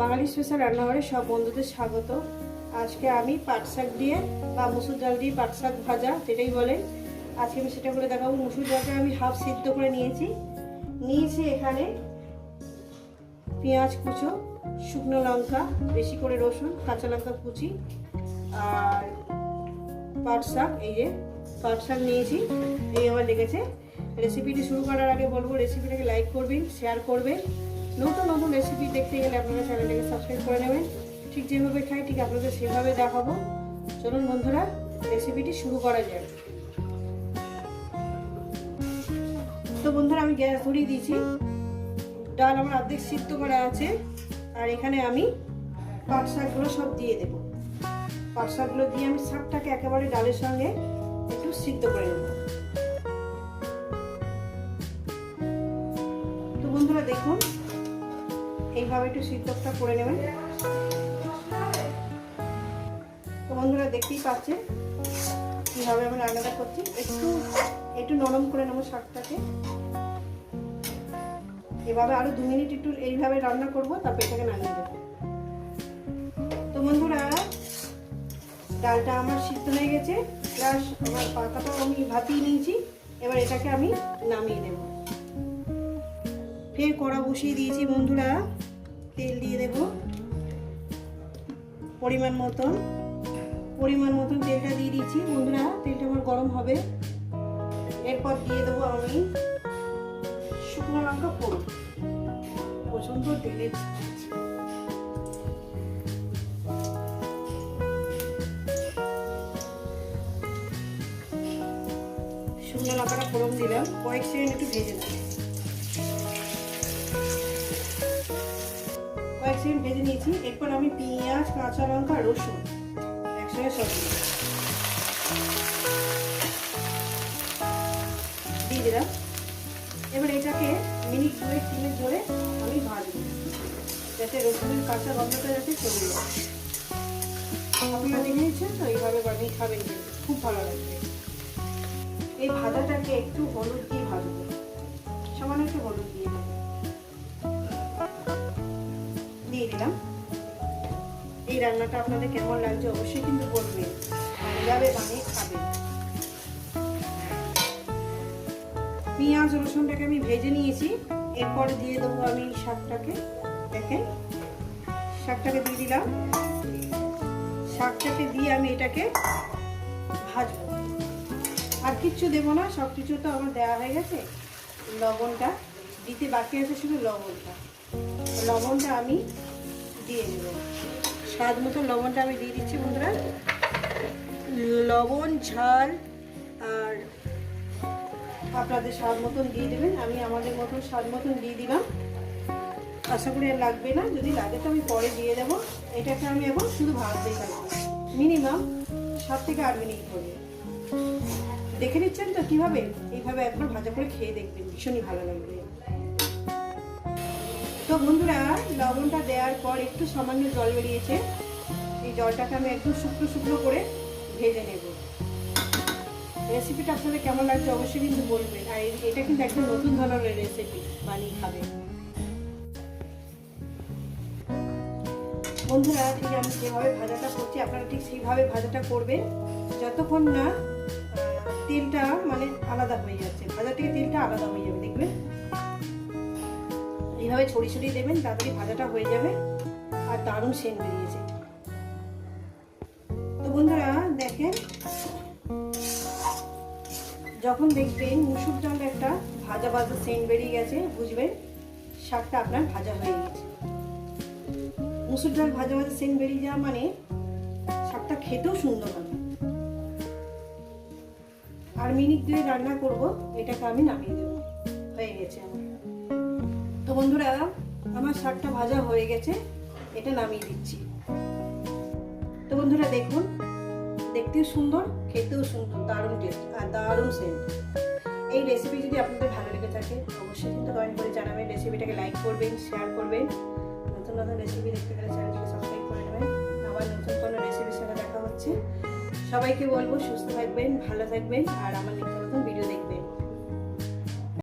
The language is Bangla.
বাঙালি স্পেশাল রান্নাঘরে সব বন্ধুদের স্বাগত। আজকে আমি পাট শাক দিয়ে বা মুসুর ডাল দিয়ে পাট শাক ভাজা, যেটাই বলে আজকে আমি সেটা করে দেখাবো। মুসুর ডালটা আমি হাফ সিদ্ধ করে নিয়েছি। নিয়েছি এখানে পেঁয়াজ কুচো, শুকনো লঙ্কা, বেশি করে রসুন, কাঁচা লঙ্কা কুচি আর পাট শাক, এই যে পাট শাক নিয়েছি। এই আমার লেগেছে। রেসিপিটি শুরু করার আগে বলব, রেসিপিটাকে লাইক করবেন, শেয়ার করবেন। নতুন নতুন রেসিপি দেখতে গেলে আপনারা চ্যানেলটাকে সাবস্ক্রাইব করে নেবেন। ঠিক যেভাবে খাই, ঠিক আপনাদের সেভাবে দেখাবো। চলুন বন্ধুরা রেসিপিটি শুরু করা যায় তো বন্ধুরা, আমি গ্যাস ধরিয়ে দিয়েছি। ডাল আমার অর্ধেক সিদ্ধ করা আছে। আর এখানে আমি পাট শাকগুলো সব দিয়ে দেবো। পাট শাকগুলো দিয়ে আমি শাকটাকে একেবারে ডালের সঙ্গে একটু সিদ্ধ করে নেব। তো বন্ধুরা, দেখুন এইভাবে একটু সিদ্ধটা করে নেবেন। তো বন্ধুরা দেখতেই পাচ্ছে কীভাবে আমি রান্নাটা করছি। একটু একটু নরম করে নেব শাকটাকে। এভাবে আরও দু মিনিট একটু এইভাবে রান্না করব, তারপর এটাকে নামিয়ে দেবো তো বন্ধুরা, ডালটা আমার সিদ্ধ হয়ে গেছে। প্লাস আমার পাতাটাও আমি ভাপিয়ে নিয়েছি। এবার এটাকে আমি নামিয়ে দেব ফের কড়া বসিয়ে দিয়েছি বন্ধুরা। তেল দিয়ে দেব। পরিমাণ মতন পরিমাণ মতন তেলটা দিয়ে দিয়েছি। বন্ধুরা, তেলটা আমার গরম হবে। এরপর দিয়ে দেবো আমি শুকনো লঙ্কা ফোড়ন। প্রচণ্ড তেলে শুকনো লঙ্কাটা ফোড়ন দিলাম। কয়েক সেকেন্ড একটু ভেজে নেব। কয়েক ভেজে নিয়েছি। এরপর আমি পেঁয়াজ, কাঁচা লঙ্কা, রসুন একসঙ্গে সব দিয়ে দিলাম। এবার এটাকে মিনিট দুয়েক, তিনেক ধরে আমি ভাজবো, যাতে রসুনের কাঁচা গন্ধটা যাতে চলে যায়। আপনারা দেখে তো, এইভাবে বানিয়ে খাবেন খুব ভালো লাগবে এই ভাজাটাকে একটু হলুদ দিয়ে ভাজবো। সামান্য একটু হলুদ দিয়ে দেবো। দিলাম। এই রান্নাটা আপনাদের কেমন লাগছে অবশ্যই কিন্তু বলবেন। এইভাবে বানিয়ে খাবেন পেঁয়াজ, রসুনটাকে আমি ভেজে নিয়েছি। এরপর দিয়ে দেবো আমি শাকটাকে। দেখেন, শাকটাকে দিয়ে দিলাম। শাকটাকে দিয়ে আমি এটাকে ভাজবো। আর কিচ্ছু দেবো না সব কিছু তো আমার দেওয়া হয়ে গেছে। লবণটা দিতে বাকি আছে শুধু লবণটা। লবণটা আমি দিয়ে দেব স্বাদ মতো লবণটা আমি দিয়ে দিচ্ছি বন্ধুরা। লবণ, ঝাল আর আপনাদের স্বাদ মতন দিয়ে দেবেন। আমি আমাদের মতন স্বাদ মতন দিয়ে দিলাম। আশা করি লাগবে না। যদি লাগে তো আমি পরে দিয়ে দেবো। এটাকে আমি এখন শুধু ভাজতেই থাকব মিনিমাম সাত থেকে আট মিনিট করে দেখে নিচ্ছেন তো কীভাবে? এইভাবে একবার ভাজা করে খেয়ে দেখবেন। ভীষণই ভালো লাগবে। তো বন্ধুরা, লবণটা দেওয়ার পর একটু সামান্য জল বেরিয়েছে। এই জলটাকে আমি একদম শুকনো শুকনো করে ভেজে নেব। রেসিপিটা আপনাদের কেমন লাগছে অবশ্যই কিন্তু বলবেন। আর এটা কিন্তু একটা নতুন ধরনের রেসিপি বানিয়ে খাবেন বন্ধুরা ঠিক আমি যেভাবে ভাজাটা করছি, আপনারা ঠিক সেইভাবে ভাজাটা করবেন। যতক্ষণ না তেলটা মানে আলাদা হয়ে যাচ্ছে। ভাজা থেকে তেলটা আলাদা হয়ে যাবে, দেখবেন? এইভাবে ছড়িয়ে ছড়িয়ে দেবেন তাড়াতাড়ি ভাজাটা হয়ে যাবে আর দারুণ সেন বেরিয়েছে। তো বন্ধুরা, দেখেন, যখন দেখবেন মুসুর ডাল একটা ভাজা ভাজা সেন্ট বেরিয়ে গেছে, বুঝবেন শাকটা আপনার ভাজা হয়ে গেছে। মুসুর ডাল ভাজা ভাজা সেন্ট বেরিয়ে যাওয়া মানে শাকটা খেতেও সুন্দর হবে। আর মিনিট দুই রান্না করব, এটাকে আমি নামিয়ে দেবো। হয়ে গেছে আমার। তো বন্ধুরা, আমার শাকটা ভাজা হয়ে গেছে, এটা নামিয়ে দিচ্ছি। তো বন্ধুরা, দেখুন, দেখতেও সুন্দর, খেতেও সুন্দর, দারুণ টেস্ট আর দারুণ সেন্ট এই রেসিপি যদি আপনাদের ভালো লেগে থাকে, অবশ্যই কিন্তু কমেন্ট করে জানাবেন। রেসিপিটাকে লাইক করবেন শেয়ার করবেন। নতুন নতুন রেসিপি দেখতে গেলে চ্যানেলটিকে সাবস্ক্রাইব করে নেবেন। আবার নতুন কোনো রেসিপির সাথে দেখা হচ্ছে। সবাইকে বলব, সুস্থ থাকবেন, ভালো থাকবেন, আর আমার নিত্য নতুন ভিডিও দেখবেন